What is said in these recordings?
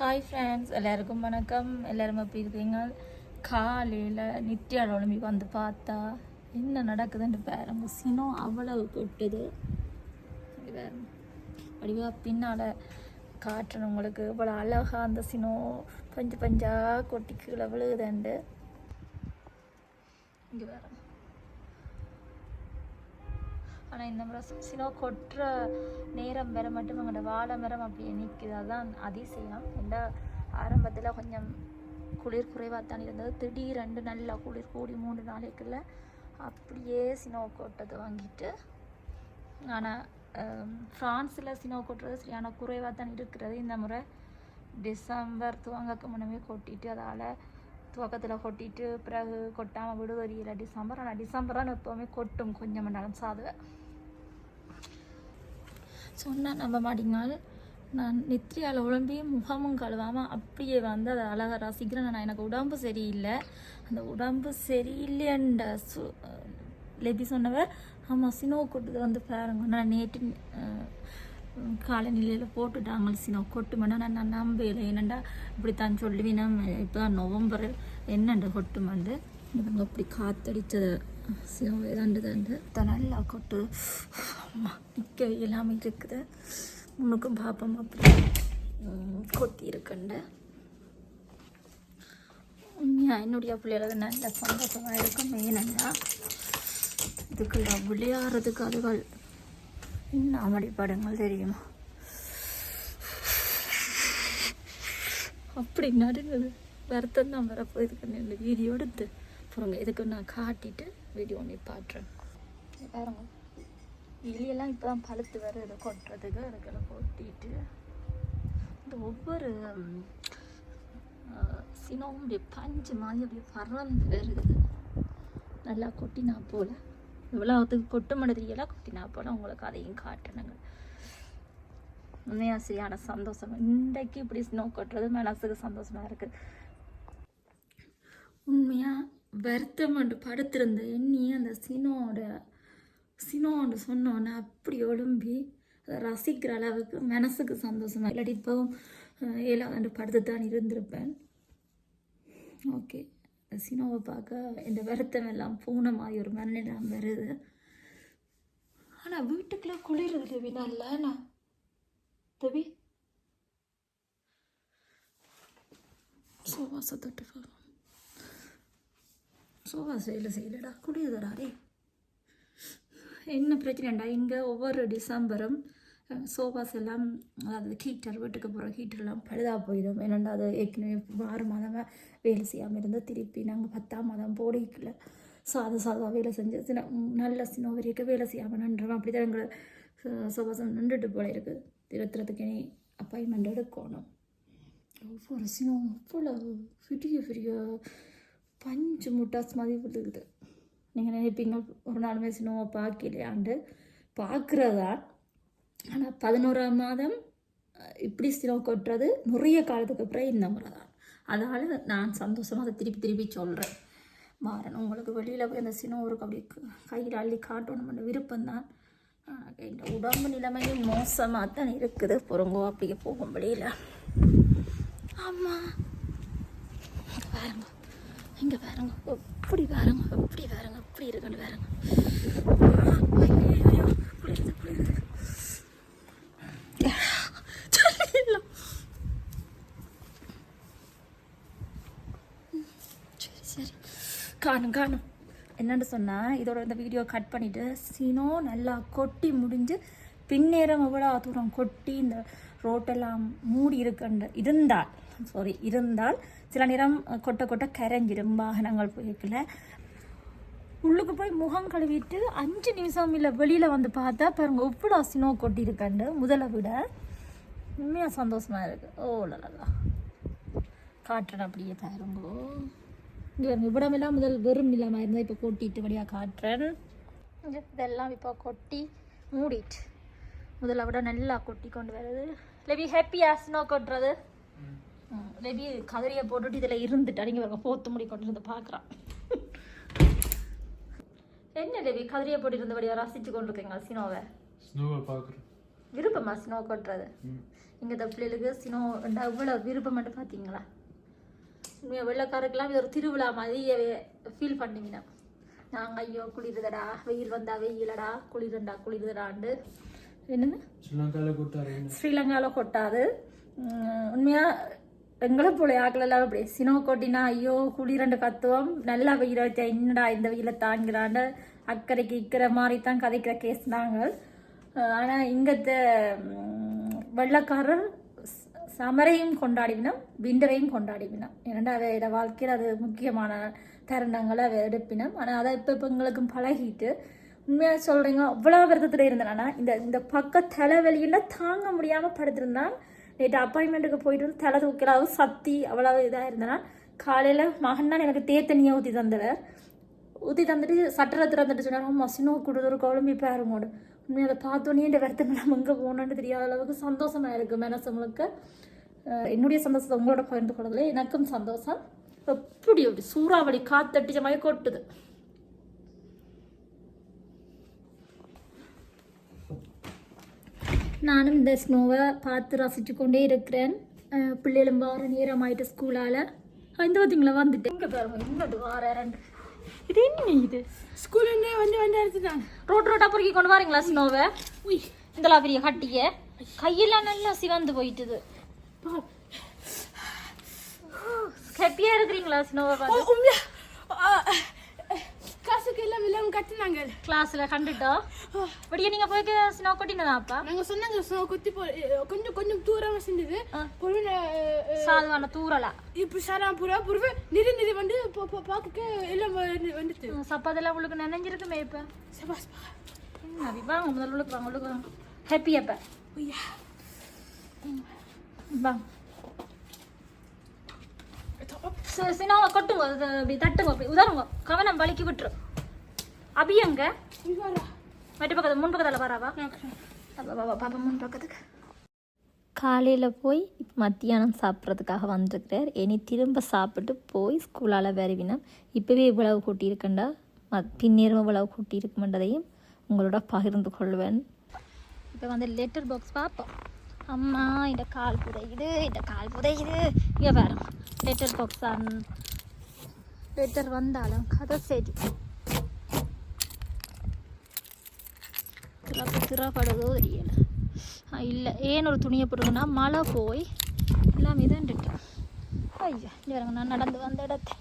Hi friends எல்லாருக்கும் வணக்கம் எல்லாரும் எப்படி இருக்கீங்க காலையில் நித்யா ஒளிம்பி வந்து பார்த்தா என்ன நடக்குதுன்னு பாருங்க சினம் அவ்வளவு கொட்டுது இங்க பின்னால் காட்டுறேன் உங்களுக்கு இவ்வளோ அழகாக அந்த சினம் பஞ்சு பஞ்சாக கொட்டி கீழே விழுகுதுண்டு இங்கே வேறு ஆனால் இந்த முறை சினோ கொட்டுற நேரம் வர மட்டும் எங்களோட வாழை மரம் அப்படியே நிற்குது அதுதான் அதிசயம். இந்த ஆரம்பத்தில் கொஞ்சம் குளிர் குறைவாக தான் இருந்தது திடீரெண்டு நல்லா குளிர் கூடி மூணு நாளைக்குள்ள அப்படியே சினோ கொட்டது வாங்கிட்டு. ஆனால் ஃப்ரான்ஸில் சினோ கொட்டுறது சரியான குறைவாக தான் இருக்கிறது. இந்த முறை டிசம்பர் துவங்கக்கு முன்னமே கொட்டிட்டு அதால் துவக்கத்தில் கொட்டிட்டு பிறகு கொட்டாமல் விடுவரியில் டிசம்பர். ஆனால் டிசம்பர் தான் எப்போவுமே கொட்டும் கொஞ்சம் நேரம் சாதவ. சொன்னால் நம்ப மாட்டீங்கனால் நான் நெத்திரியால் உழம்பி முகமும் கழுவாமல் அப்படியே வந்து அதை அழகாக ரசிக்கிறேன் நான் எனக்கு உடம்பு சரியில்லை. அந்த உடம்பு சரியில்லைன்ற சு லெபி சொன்னவர் ஆமாம் சினோ கொட்டுது வந்து பாருங்க. நான் நேற்று காலநிலையில் போட்டுட்டாங்க சினோ. கொட்டுமெண்டா நான் நான் நம்பல என்னண்டா இப்படித்தான் சொல்லுவேன். இப்போ நவம்பர் என்னண்டு கொட்டுமெண்டு. இவங்க அப்படி காத்தடிச்சது சினோ ஏதாண்டு தாண்டு நல்லா கொட்டு அம்மா நிற்க எல்லாமே இருக்குது. உனக்கும் பாப்பம் அப்படி. கொத்தி கொட்டி உண்மையாக என்னுடைய பிள்ளைகளுக்கு நல்ல சந்தோஷமாக இருக்கும் மெயினண்டா இதுக்குள்ள விளையாடுறதுக்கு அதுகள். இன்னும் படங்கள் தெரியுமா? அப்படி நடுங்குது. வருத்தம் தான் வரப்போ இதுக்கு இந்த வீடியோ எடுத்து அப்புறங்க இதுக்கு நான் காட்டிட்டு வீடியோ ஒன்று பாட்டுறேன் பாருங்க. இலையெல்லாம் இப்போ தான் பழுத்து வருது கொட்டுறதுக்கு அதுக்கெல்லாம் கொட்டிட்டு இந்த ஒவ்வொரு ம், சினமும் அப்படியே பஞ்சு மாதிரி அப்படியே பறந்து வருது. நல்லா கொட்டினா போல. இவ்வளோத்துக்கு கொட்டு மனதிரியெல்லாம் கொட்டினா போல. உங்களுக்கு அதையும் காட்டணுங்க. உண்மையா சரியான சந்தோஷம். இன்றைக்கு இப்படி ஸ்னோ கொட்டுறது மனசுக்கு சந்தோஷமாக இருக்குது உண்மையாக வருத்தம் என்று படுத்திருந்த எண்ணி அந்த சினோட சினோன்னு சொன்னோன்னே அப்படி ஒழும்பி அதை ரசிக்கிற அளவுக்கு மனசுக்கு சந்தோஷமா இல்லாட்டி இப்போவும் ஏழாண்டு ஏழாவது படுத்து தான் இருந்திருப்பேன். ஓகே சினோவை பார்க்க இந்த வருத்தம் எல்லாம் பூனமாகி மாதிரி ஒரு மனநிலாம் வருது. ஆனால் வீட்டுக்குள்ளே குளிருது தேவி நல்லா தேவி சோவாசை தொட்டு பார்க்கலாம் சோஃபா செய்யல செய்யலடா குடியுதடா டே என்ன பிரச்சனைடா இங்கே ஒவ்வொரு டிசம்பரும் சோஃபாஸ் எல்லாம் அதாவது ஹீட்டர் வீட்டுக்கு போகிற ஹீட்டர்லாம் பழுதாக போயிடும். ஏன்னாண்டா அது ஏற்கனவே ஆறு மாதமாக வேலை செய்யாமல் இருந்தால் திருப்பி நாங்கள் பத்தாம் மாதம் போடிக்கல சாத சாதமாக வேலை செஞ்சு சின்ன நல்ல சின்ன வரைக்கும் வேலை செய்யாமல் நின்றோம் அப்படி தான் எங்களை சோஃபாஸ் நின்றுட்டு போல இருக்குது திருத்துறதுக்கு இனி அப்பாயின்மெண்ட் எடுக்கணும். ஒவ்வொரு சினம் அவ்வளோ பெரிய பெரிய பஞ்சு முட்டாஸ் மாதிரி விழுகுது. நீங்கள் நினைப்பீங்க ஒரு நாளுமே சினிமா பார்க்கலையாண்டு பார்க்குறதா? ஆனால் பதினோராம் மாதம் இப்படி சினிமா கொட்டுறது நிறைய காலத்துக்கு அப்புறம் இந்த முறை தான் அதனால் நான் சந்தோஷமாக அதை திருப்பி திருப்பி சொல்கிறேன் மாறன் உங்களுக்கு வெளியில் போய் அந்த சினம் ஒரு அப்படி கையில் அள்ளி காட்டணும் விருப்பம் தான் இந்த உடம்பு நிலைமையும் மோசமாக தான் இருக்குது. பொறுங்கோ அப்படியே போகும் வெளியில் ஆமாம் இங்க இங்கே வேறங்க அப்படி வேறங்க அப்படி வேறங்க அப்படி இருக்குன்னு வேறங்க ஐயோ, சரி சரி. காணும் காணும். என்னென்னு சொன்னால் இதோட இந்த வீடியோ கட் பண்ணிவிட்டு சீனோ நல்லா கொட்டி முடிஞ்சு பின்னேறம் எவ்வளோ தூரம் கொட்டி இந்த ரோட்டெல்லாம் மூடி இருக்குன்ற இருந்தால் சாரி இருந்தால் சில நேரம் கொட்ட கொட்ட கரைஞ்சிடும் வாகனங்கள் போய்க்கல உள்ளுக்கு போய் முகம் கழுவிட்டு அஞ்சு நிமிஷம் இல்லை வெளியில் வந்து பார்த்தா பாருங்க எவ்வளோ சினோ கொட்டியிருக்காண்டு முதலை விட உண்மையாக சந்தோஷமாக இருக்குது ஓ லலா காட்டுறேன் அப்படியே பாருங்கோ. இங்கே இவ்விடமெல்லாம் முதல் வெறும் நிலமாக இருந்தால் இப்போ கொட்டிட்டு வழியாக காட்டுறேன் இதெல்லாம் இப்போ கொட்டி மூடிட்டு முதல்ல விட நல்லா கொட்டி கொண்டு வருது இல்லை ஹாப்பியாக ஸ்னோ கொட்டுறது. ம், லெபி கதிரியை போட்டுட்டு இதில் இருந்துட்டு அடிங்க பாருங்க போத்து முடி கொண்டு இருந்து பார்க்குறான் என்ன லெபி கதிரியை போட்டு இருந்தபடியாக ரசித்து கொண்டு சினோவை? ஸ்னோவை பார்க்குறேன் விருப்பமா ஸ்னோ கொட்டுறது? இங்கே இந்த பிள்ளைகளுக்கு சினோ இவ்வளோ விருப்பம் மட்டும் பார்த்தீங்களா உண்மையாக வெள்ளக்காரருக்கெல்லாம் இது ஒரு திருவிழா மாதிரி ஃபீல் பண்ணுவீங்க. நாங்கள் ஐயோ குளிருதடா வெயில் வந்தா வெயிலடா குளிருண்டா குளிருதடாண்டு என்னது? ஸ்ரீலங்காவில் கொட்டாது உம், உண்மையா எங்களை போல ஆக்களெல்லாம் அப்படி சினோ கொட்டினா ஐயோ குளிரண்டு கத்துவோம். நல்லா வெயில் வச்சா என்னடா இந்த வெயில தாங்கிறாண்டு அக்கறைக்கு இக்கிற மாதிரி தான் கதைக்கிற கேஸ் நாங்கள். ஆனால் இங்கத்த வெள்ளக்காரர் சமரையும் கொண்டாடிவினோம் விண்டரையும் கொண்டாடிவினோம் ஏன்னா அவையோட வாழ்க்கையில் அது முக்கியமான தருணங்களை அவ எடுப்பினோம். ஆனால் அதை இப்போ இப்போ எங்களுக்கும் பழகிட்டு உண்மையாக சொல்கிறீங்க அவ்வளோ விரதத்தில் இருந்தேன்னா இந்த இந்த பக்க தலைவலியில் தாங்க முடியாமல் படுத்திருந்தான். நேற்று அப்பாயின்மெண்ட்டுக்கு போயிட்டு வந்து தலை தூக்கலாவும் சத்தி அவ்வளோ இதாக இருந்தனா காலையில் மகன் தான் எனக்கு தேத்தனியாக ஊற்றி தந்தவர். ஊற்றி தந்துட்டு சட்டரை திறந்துட்டு சொன்னாங்க மசினோ கொடுத்துரு குழம்பி பாருங்கோடு உண்மையை அதை பார்த்தோன்னே இந்த வருத்தம் நம்ம எங்கே போனோன்னு தெரியாத அளவுக்கு சந்தோஷமாக இருக்குது மனசு முழுக்க. என்னுடைய சந்தோஷத்தை உங்களோட பகிர்ந்து கொள்றதுல எனக்கும் சந்தோஷம். எப்படி அப்படி சூறாவளி காத்தடிச்ச மாதிரி கொட்டுது. நானும் இந்த ஸ்னோவை பார்த்து ரசித்து கொண்டே இருக்கிறேன் பிள்ளைகளும் வார நேரம் ஆயிட்டு ஸ்கூலால். இந்த பார்த்தீங்களா வந்துட்டேன். இங்கே பாருங்க இங்கே வார ரெண்டு. இது என்ன இது? ஸ்கூல்ல வந்து வந்து எடுத்துட்டாங்க ரோட் ரோட்டா பொறுக்கி கொண்டு வரீங்களா ஸ்னோவை? இதெல்லாம் பெரிய கட்டிய. கையெல்லாம் நல்லா சிவந்து போயிட்டுது. ஹாப்பியா இருக்கிறீங்களா ஸ்னோவை பார்த்து? காசுக்கு எல்லாம் எல்லாம் கட்டினாங்க. கிளாஸ்ல கண்டுட்டோம். இப்படியே நீங்க போய் ஸ்னோ கொட்டினதாப்பா நாங்க சொன்னாங்க snow கொத்தி போ கொஞ்சம் கொஞ்சம் தூரமா செஞ்சது பொருள் சாதுவான தூரலா இப்படி சாரா புறா புறவு நிதி நிதி வந்து பா- பா- பார்க்க எல்லாம் வந்து- வந்துட்டு. சப்பாதெல்லாம் உங்களுக்கு நினைஞ்சிருக்குமே இப்ப. சபாஸ் வாங்க முதல்ல உள்ளுக்கு வாங்க உள்ளுக்கு வாங்க. ஹாப்பி அப்ப. வாங்க. சினோவை கொட்டுங்க அப்படி தட்டுங்க அப்படி உதாருங்க கவனம் வலிக்கி விட்டுரு அபி எங்க? இவாரா? மற்ற பக்கத்து முன் பக்கத்தில் வராவா அப்பா பாப்பா பாப்பா முன் பக்கத்துக்கு. காலையில் போய் இப்போ மத்தியானம் சாப்பிட்றதுக்காக வந்திருக்கிறார். இனி திரும்ப சாப்பிட்டு போய் ஸ்கூலால் வருவினோம் இப்போவே இவ்வளவு கூட்டியிருக்கண்டா? மத் பின்னேறும் இவ்வளவு கூட்டியிருக்குமென்றதையும் உங்களோட பகிர்ந்து கொள்வேன். இப்போ வந்து லெட்டர் பாக்ஸ் பார்ப்போம் அம்மா இந்த கால் புதையுது இந்த கால் புதையுது. இங்கே பாருங்க லெட்டர் பாக்ஸ் லெட்டர் வந்தாலும் கதை சரி திறப்பு திறப்படுதோ தெரியல. இல்லை. ஏன் ஒரு துணியை போட்டுக்கன்னா மழை போய் எல்லாம் இதண்டுட்டு ஐயா இங்க பாருங்க நான் நடந்து வந்த இடத்த.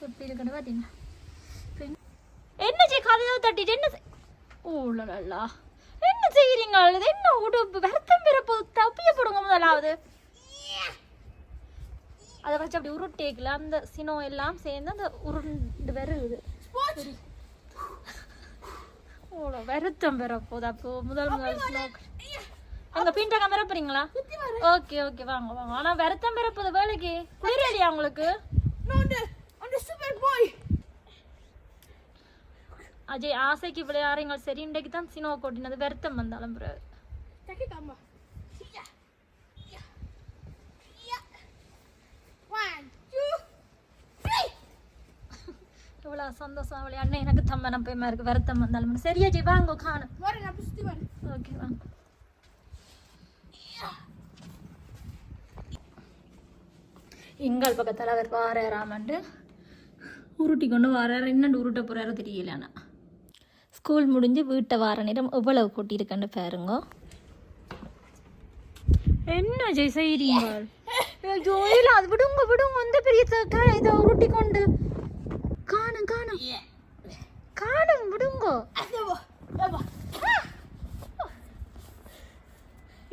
எப்படி இருக்குன்னு பார்த்தீங்கன்னா என்ன செய்ய கதையை தட்டிட்டு என்ன செய்- ஓ என்ன செய்கிறீங்க என்ன உடுப்பு? வருத்தம் பிறப்பு? தப்பிய போடுங்க முதலாவது. அதை வச்சு அப்படி உருட்டேக்கல அந்த சினோ எல்லாம் சேர்ந்து அந்த உருண்டு வருது ஓட வருத்தம் பெற போகுது. அப்போ முதல் முதல் ஸ்னோக் அங்க பின்ட கேமரா போறீங்களா? ஓகே ஓகே வாங்க வாங்க. ஆனா வருத்தம் பெற போகுது வேலைக்கு. குளிரலையா உங்களுக்கு? அஜய் ஆசைக்கு விளையாடுறீங்க. சரி இன்றைக்கு தான் சினோ கொட்டினது. வருத்தம் வந்தாலும் பிறகு இவ்வளோ சந்தோஷம் அவளை அண்ணன் எனக்கு தம்மனம் போய் இருக்கு வருத்தம் வந்தாலும் சரி. அஜய் வாங்க காணும் நான் ஓகே வாங்க. எங்கள் பக்கத்தில் அவர் வாராமண்டு உருட்டி கொண்டு வாராரு. என்னண்டு உருட்ட போகிறாரோ தெரியல ஆனால் ஸ்கூல் முடிஞ்சு வீட்டை வார நேரம் எவ்வளவு கூட்டியிருக்கேன்னு பாருங்க. என்ன ஜெய் செய்றீங்க? ஜோயில அது விடுங்க விடுங்க. இந்த பெரிய இதை உருட்டி கொண்டு காணும் காணும். காணும் விடுங்க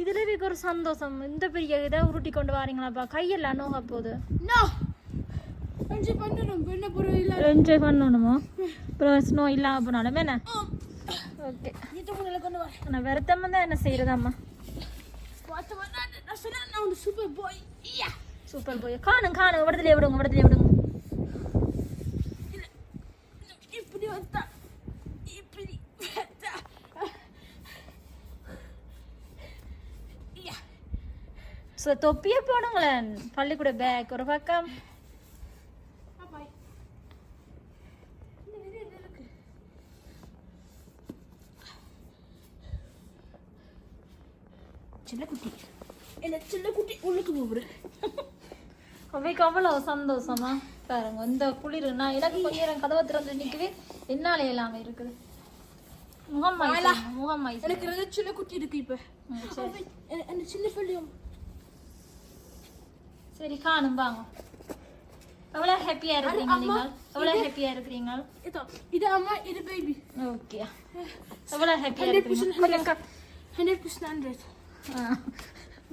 இதுல இருக்க ஒரு சந்தோஷம். இந்த பெரிய இதை உருட்டி கொண்டு வாரீங்களாப்பா? கையெல்லாம் நோக போகுது. என்ஜாய் பண்ணணும். அப்புறம் ஸ்னோ இல்லாம போனாலும் என்ன? ஓகே. நான் வருத்தம் தான் என்ன செய்யறதாம்மா சூப்பர் பாய் சூப்பர் போய் காணும் காணும். விடத்துல விடுங்க விடத்துல விடுங்க. வேண்டாம் இப்படி வேண்டாம் ஸோ தொப்பியே போடுங்களேன். பள்ளிக்கூட பேக் ஒரு பக்கம். சின்ன குட்டி என்ன சின்ன குட்டி உள்ளுக்கு போகுது. அவைக்கு அவ்வளோ சந்தோஷமா? பாருங்க இந்த குளிர். நான் எனக்கு கொஞ்ச நேரம் கதவை திறந்து நிற்கவே என்னால இல்லாம இருக்குது. முகம் முகம். எனக்கு ரெண்டு சின்ன குட்டி இருக்கு இப்ப. அந்த சின்ன பிள்ளையும் சரி காணும் வாங்க. எவ்வளோ ஹாப்பியா இருக்கிறீங்க நீங்கள்? எவ்வளோ ஹாப்பியா இருக்கிறீங்க? இதோ இது அம்மா இது பேபி ஓகே எவ்வளோ ஹாப்பியா ஹண்ட்ரட் இருக்கிறீங்க? கொஞ்சம் ஹண்ட்ரட். Percent hundred.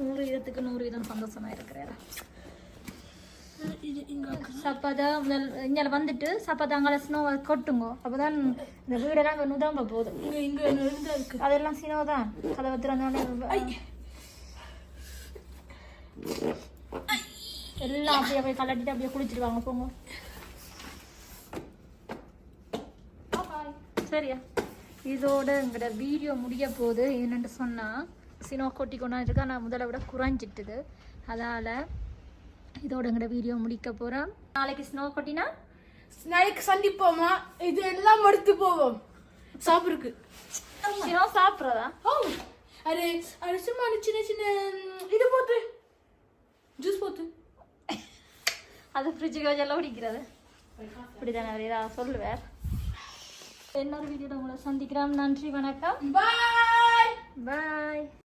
நூறு வீதத்துக்கு நூறு வீதம் சந்தோஷமா இருக்கிறாரா இது இங்க வந்துட்டு சப்பாதா அங்கே ஸ்னோவை கொட்டுங்கோ. அப்பதான் இந்த வீடெல்லாம் அங்கே நுதாம்ப இருக்கு. அதெல்லாம் சினோ தான். கதவை திறந்தோடனே எல்லாம் அப்படியே அப்படியே கலட்டிட்டு அப்படியே குளிச்சுட்டு வாங்க போங்க. சரியா? இதோட எங்களோட வீடியோ முடிய போகுது. என்னென்னு சொன்னால் சினோ கொட்டி கொண்டாந்துருக்கா நான் முதல்ல விட குறைஞ்சிட்டுது. அதால் இதோட எங்களோட வீடியோ முடிக்க போகிறோம் நாளைக்கு ஸ்னோ கொட்டினா? நாளைக்கு சந்திப்போமா இது எல்லாம் மறுத்து போவோம். சாப்பிடுக்கு சாப்பிட்றதா? அரே அரே சும்மா சின்ன சின்ன இது போட்டு. ஜூஸ் போட்டு. அது ஃப்ரிட்ஜுக்கு வச்செல்லாம் குடிக்கிறது. இப்படிதானே அவர் ஏதாவது சொல்லுவார் இன்னொரு வீடியோட உங்களை சந்திக்கிறோம். நன்றி வணக்கம். பாய் பாய்